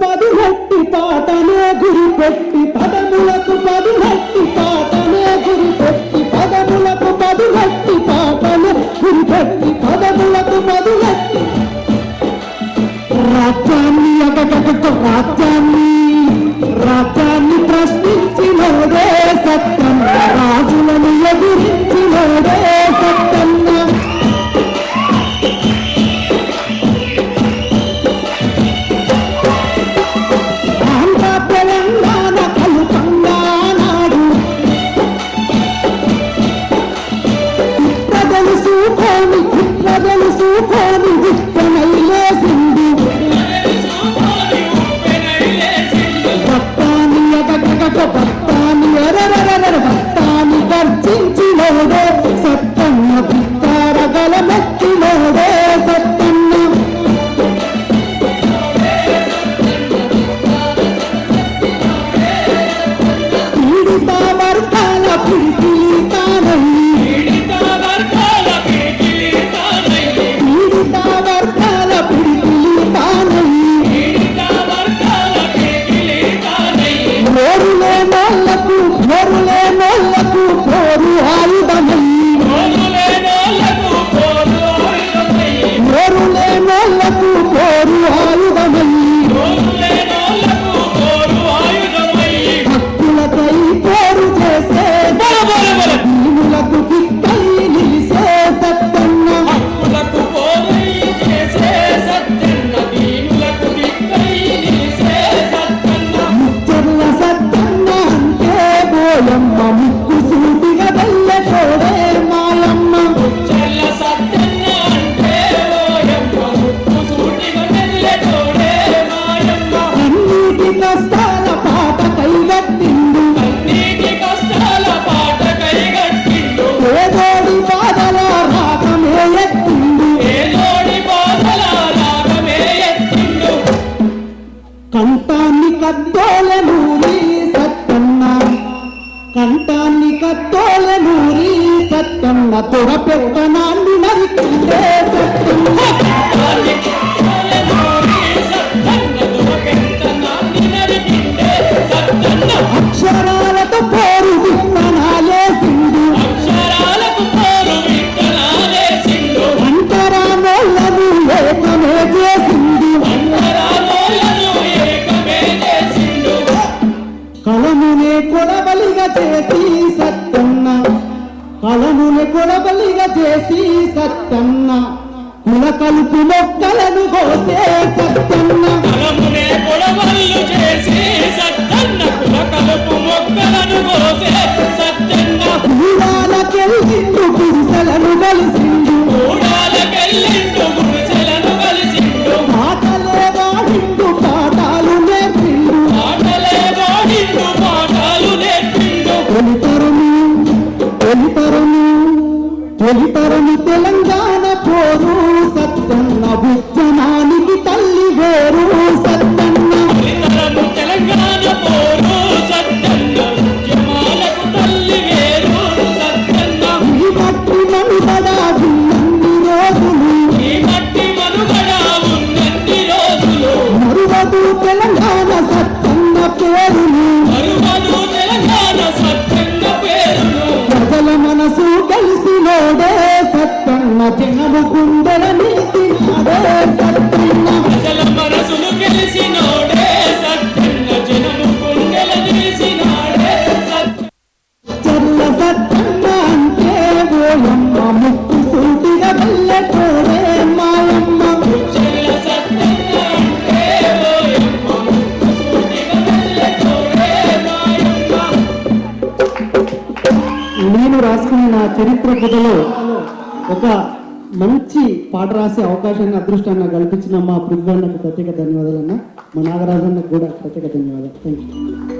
పదునట్టి పాటనే గురి పెట్టి Amen. కత్తోలె నూరి సత్తన్న. కంఠాన్ని కత్తోలె నూరి సత్తన్న. తొడ పెట్టనాన్ని నరికిందే సత్తన్న. చేసి సత్తన్న. కలమునే కొడబలిగా చేసి సత్తన్న. కుల కలుపు మొక్కలను కోసే సత్తన్న. కలుపు మొక్కలను ప్రజల మనసులు జనము గుండెల చెల్ల సత్తన్న. అంటే ఓయమ్మ ముక్కు మాయమ్మ. చెల్ల అంటే ఓయమ్మ మాయమ్మ. నేను రాసుకున్న నా చరిత్ర కథలో ఒక మంచి పాట రాసే అవకాశాన్ని అదృష్టాన్ని కల్పించిన మా పృథ్వన్నకు ప్రత్యేక ధన్యవాదాలు మా నాగరాజన్నకు కూడా ప్రత్యేక ధన్యవాదాలు. Thank you